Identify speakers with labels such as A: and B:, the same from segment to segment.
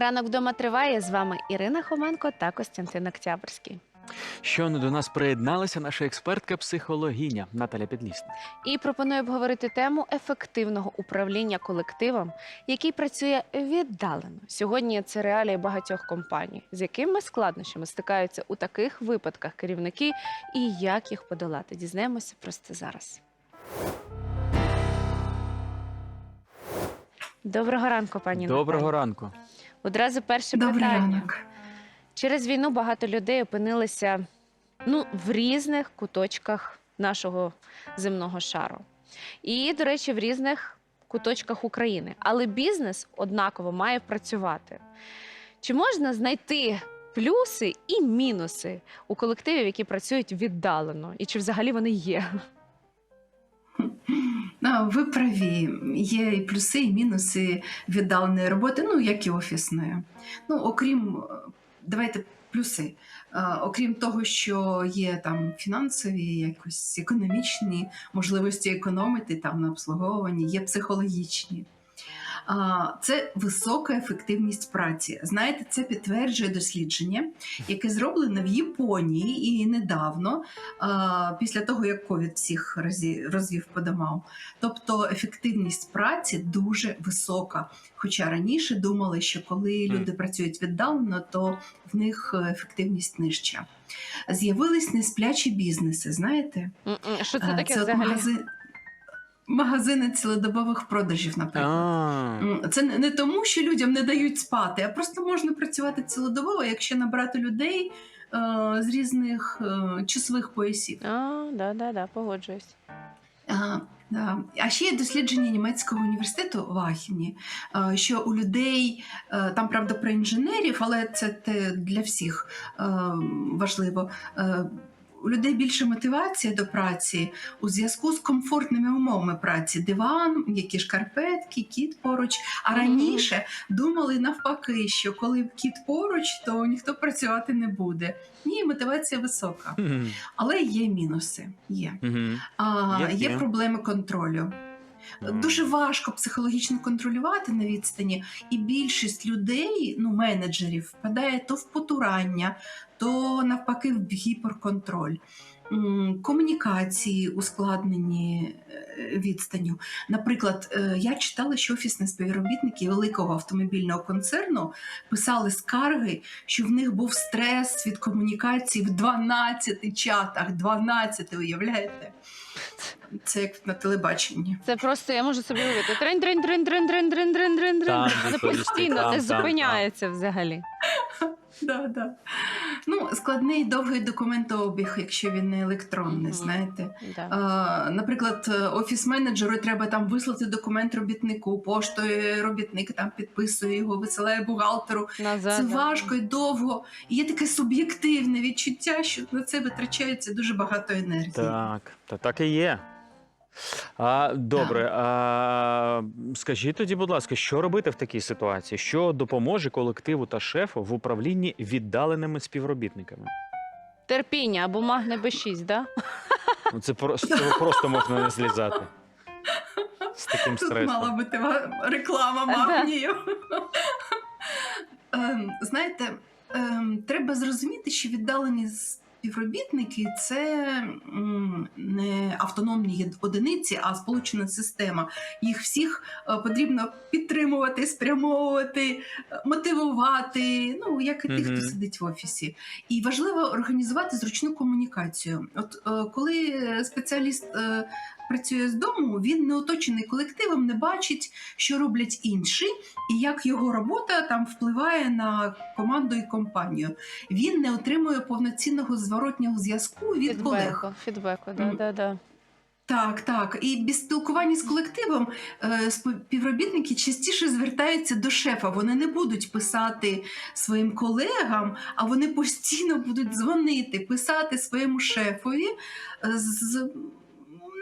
A: Ранок вдома триває. З вами Ірина Хоменко та Костянтин Октябрьський.
B: Щойно до нас приєдналася наша експертка-психологиня Наталя Підлісна.
A: І пропоную обговорити тему ефективного управління колективом, який працює віддалено. Сьогодні це реалії багатьох компаній, з якими складнощами стикаються у таких випадках керівники і як їх подолати. Дізнаємося просто зараз. Доброго ранку, пані
B: Доброго
A: Наталі.
B: ранку.
A: Одразу перше
C: Добрий
A: питання.
C: ранок.
A: Через війну багато людей опинилися ну, в різних куточках нашого земного шару. І, до речі, в різних куточках України. Але бізнес однаково має працювати. Чи можна знайти плюси і мінуси у колективів, які працюють віддалено? І чи взагалі вони є?
C: Ви праві. Є і плюси, і мінуси віддаленої роботи, ну як і офісної. Ну, окрім, е, давайте плюси. Окрім того, що є там фінансові, якось економічні можливості економити там на обслуговуванні, є психологічні. А, Це висока ефективність праці. Знаєте, це підтверджує дослідження, яке зроблено в Японії і недавно, після того як ковід всіх розвів по домам. Тобто ефективність праці дуже висока. Хоча раніше думали, що коли люди працюють віддалено, то в них е, ефективність нижча. З'явились несплячі бізнеси. Знаєте,
A: Що це
C: Е,
A: таке
C: от
A: взагалі?
C: магазин- магазини цілодобових продажів, наприклад. Це не- не тому, що людям не дають спати, а просто можна працювати цілодобово, якщо набрати людей е, з різних е, часових поясів.
A: А, да, да, да, погоджуюсь.
C: А, да. а ще є дослідження німецького університету в Ахені, е, що у людей е, там правда про інженерів, але це те для всіх е, важливо. У людей більше мотивація до праці у зв'язку з комфортними умовами праці. Диван, які шкарпетки, кіт поруч. А раніше думали навпаки, що коли кіт поруч, то ніхто працювати не буде. Ні, мотивація висока, але є мінуси. Є. А, є проблеми контролю. Дуже важко психологічно контролювати на відстані, і більшість людей, ну менеджерів, впадає то в потурання, то навпаки в гіперконтроль. Комунікації ускладнені е, відстанню. Наприклад, е, я читала, що офісні співробітники великого автомобільного концерну писали скарги, що в них був стрес від комунікації в 12 чатах. 12, уявляєте? Це як на телебаченні.
A: Це просто я можу собі уявити. Трин, трин, трин, трин, трин, трин, трин, трин, трин.
B: Там
A: Це постійно
B: там,
A: не
B: там,
A: зупиняється взагалі.
C: Да, да. Ну, складний довгий документообіг, якщо він не електронний,
A: Мгм.
C: знаєте.
A: Да.
C: А, наприклад, офіс-менеджеру треба там вислати документ робітнику, поштою робітник там підписує його, висилає бухгалтеру.
A: Назад.
C: Це
A: да.
C: важко і довго. І є таке суб'єктивне відчуття, що на це витрачається дуже багато енергії.
B: Так, та так і є. А, добре, а, скажіть тоді, будь ласка, що робити в такій ситуації? Що допоможе колективу та шефу в управлінні віддаленими співробітниками?
A: Терпіння або магне Б6, да?
B: Ну, це про- з цього просто можна не злізати. З таким
C: Тут мала бути ва- реклама
A: Да.
C: магнію. Ем, Знаєте, ем, треба зрозуміти, що віддалені співробітники це не автономні одиниці, а сполучена система. Їх всіх е, потрібно підтримувати, спрямовувати, е, мотивувати. Ну як і тих, хто сидить в офісі. І важливо організувати зручну комунікацію. От е, коли спеціаліст працює з дому, він не оточений колективом, не бачить, що роблять інші, і як його робота там впливає на команду і компанію. Він не отримує повноцінного зворотнього зв'язку від колег.
A: Фідбеку, фідбеку, да, да, да.
C: Так, так. І без спілкування з колективом е, співробітники частіше звертаються до шефа. Вони не будуть писати своїм колегам, а вони постійно будуть дзвонити, писати своєму шефові е, з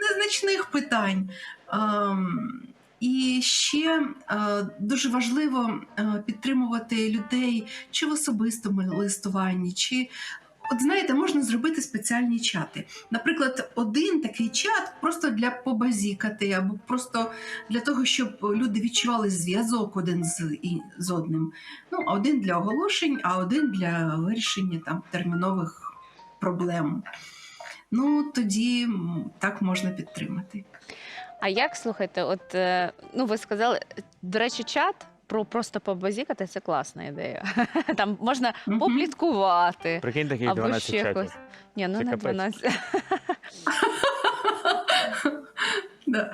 C: незначних питань. Ем, І ще е, дуже важливо підтримувати людей чи в особистому листуванні, чи От знаєте, можна зробити спеціальні чати. Наприклад, один такий чат просто для побазікати, або просто для того, щоб люди відчували зв'язок один з, і, з одним. Ну, один для оголошень, а один для вирішення там термінових проблем. Ну, тоді так можна підтримати.
A: А як слухайте, от е, ну ви сказали, до речі, чат про просто побазікати це класна ідея. Там можна попліткувати.
B: Прикинь, таких
A: Або
B: 12
A: ще
B: чатів.
A: якось. Ні, ну
B: Це
A: не
B: капець.
A: 12.
C: Да.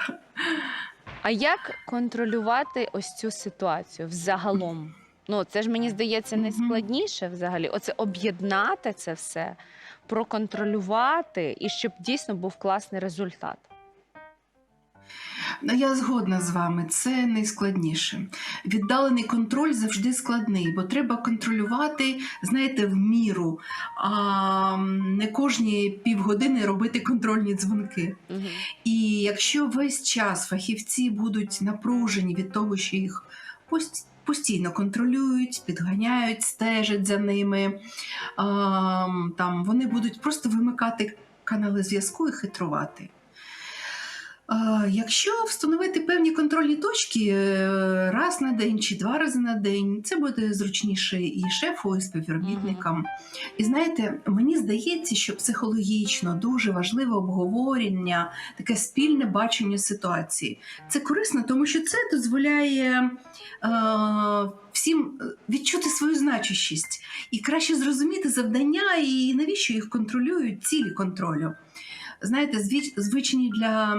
A: А як контролювати ось цю ситуацію взагалом? Ну, це ж мені здається найскладніше взагалі. Оце об'єднати це все, проконтролювати і щоб дійсно був класний результат.
C: Ну, Я згодна з вами, це найскладніше. Віддалений контроль завжди складний, бо треба контролювати, знаєте, в міру, а не кожні півгодини робити контрольні дзвонки.
A: Угу.
C: І якщо весь час фахівці будуть напружені від того, що їх пост- постійно контролюють, підганяють, стежать за ними, ам, там вони будуть просто вимикати канали зв'язку і хитрувати. Якщо встановити певні контрольні точки е, раз на день чи два рази на день, це буде зручніше і шефу, і співробітникам. І знаєте, мені здається, що психологічно дуже важливе обговорення, таке спільне бачення ситуації. Це корисно, тому що це дозволяє е, всім відчути свою значущість і краще зрозуміти завдання і навіщо їх контролюють цілі контролю. Знаєте, звичні для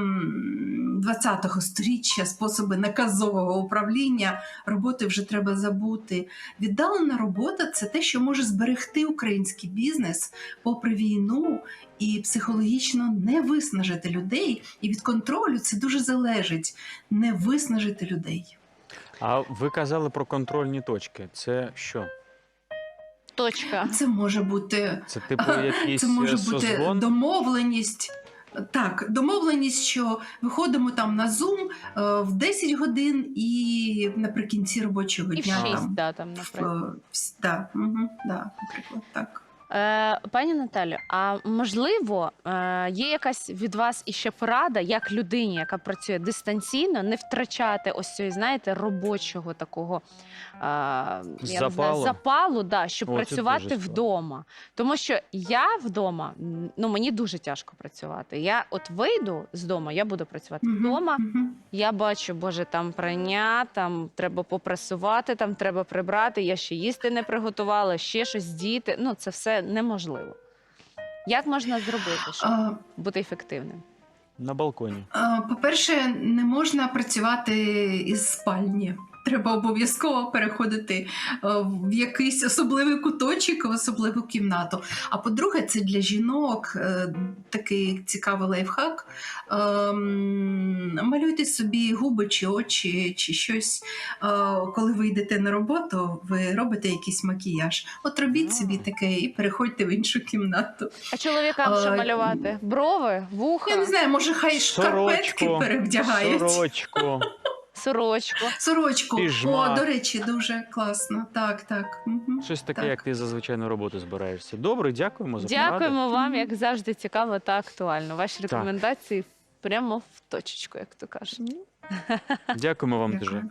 C: 20-го сторіччя способи наказового управління роботи вже треба забути. Віддалена робота це те, що може зберегти український бізнес попри війну і психологічно не виснажити людей. І від контролю це дуже залежить не виснажити людей.
B: А ви казали про контрольні точки. Це що?
A: Точка.
C: Це може бути
B: Це типу якісь
C: це може
B: е,
C: бути
B: созвон?
C: домовленість. Так, домовленість, що виходимо там на Zoom е, в 10 годин і наприкінці робочого
A: І в
C: дня.
A: 6,
C: там,
A: да, там, наприклад.
C: В, да, угу, да, наприклад, так.
A: Е, пані Наталю, а можливо, е, є якась від вас іще порада, як людині, яка працює дистанційно, не втрачати ось цієї, знаєте, робочого такого е, я не знаю,
B: Запалу.
A: запалу, да, щоб
B: О, це
A: працювати
B: дуже
A: вдома. Тому що я вдома, ну мені дуже тяжко працювати. Я от вийду з дому, я буду працювати
C: Мгм,
A: вдома.
C: мгм.
A: Я бачу, боже, там прання, там треба попрасувати, там треба прибрати. Я ще їсти не приготувала, ще щось діти. Ну це все неможливо. Як можна зробити, щоб
C: А,
A: бути ефективним?
B: На балконі.
C: По-перше, не можна працювати із спальні. Треба обов'язково переходити е, в якийсь особливий куточок, в особливу кімнату. А по-друге, це для жінок е, такий цікавий лайфхак. Ем, Малюйте собі губи чи очі, чи щось. Е, Коли ви йдете на роботу, ви робите якийсь макіяж. От робіть собі таке і переходьте в іншу кімнату.
A: А чоловікам що малювати? Брови, вуха,
C: Я не знаю, може, хай шкарпетки перевдягають.
B: Сорочку.
A: Сорочку.
C: Сорочку.
B: Піжма.
C: О, до речі, дуже класно. Так, так. Угу.
B: Щось таке,
C: Так.
B: як ти зазвичай на роботу збираєшся. Добре, дякуємо за поради.
A: Дякуємо вам, як завжди, цікаво та актуально. Ваші
B: Так.
A: рекомендації прямо в точечку, як то кажуть.
B: Дякуємо вам
C: Дякую.
B: дуже.